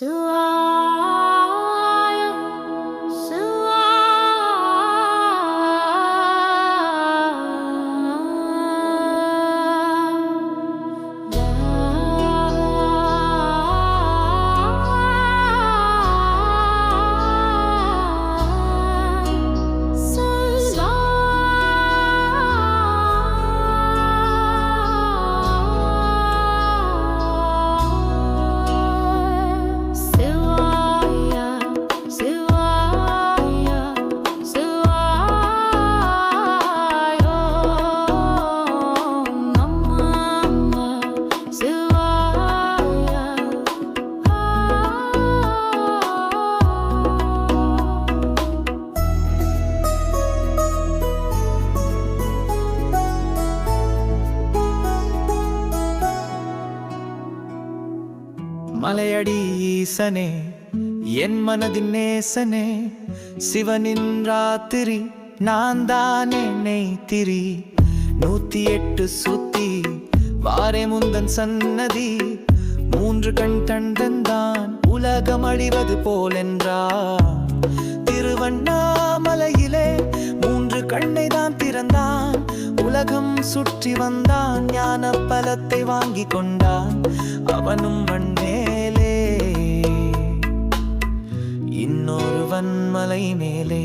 So I மலையடி ஈசனே என் மனதின் நேசனே சிவனின் ராத்திரி நான் தானே நெய்த்திரி நூத்தி எட்டு சுத்தி வாரே முந்தன் சன்னதி மூன்று கண் தண்டந்தான் உலகம் அழிவது போலென்றா. திருவண்ணாமலையிலே மூன்று கண்ணை தான் திறந்தான் உலகம் சுற்றி வந்தான் ஞான பலத்தை வாங்கி கொண்டான். அவனும் மண்மேலே மலை மேலே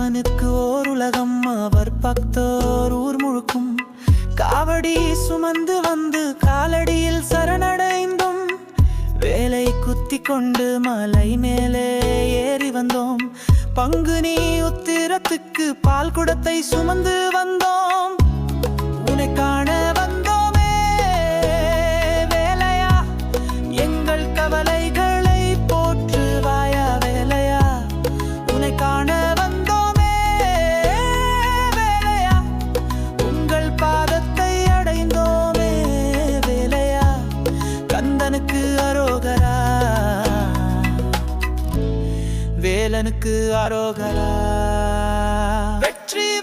அவனுக்கு ஓர் உலகம் அவர் பக்தோர் ஊர் முழுக்கும். காவடி சுமந்து வந்து காலடியில் சரணடைந்தோம். வேலை குத்தி கொண்டு மலை மேலே ஏறி வந்தோம். பங்குனி உத்திரத்துக்கு பால் குடத்தை சுமந்து வந்தோம். உனக்கான வேலனுக்கு ஆரோகரா. வெற்றி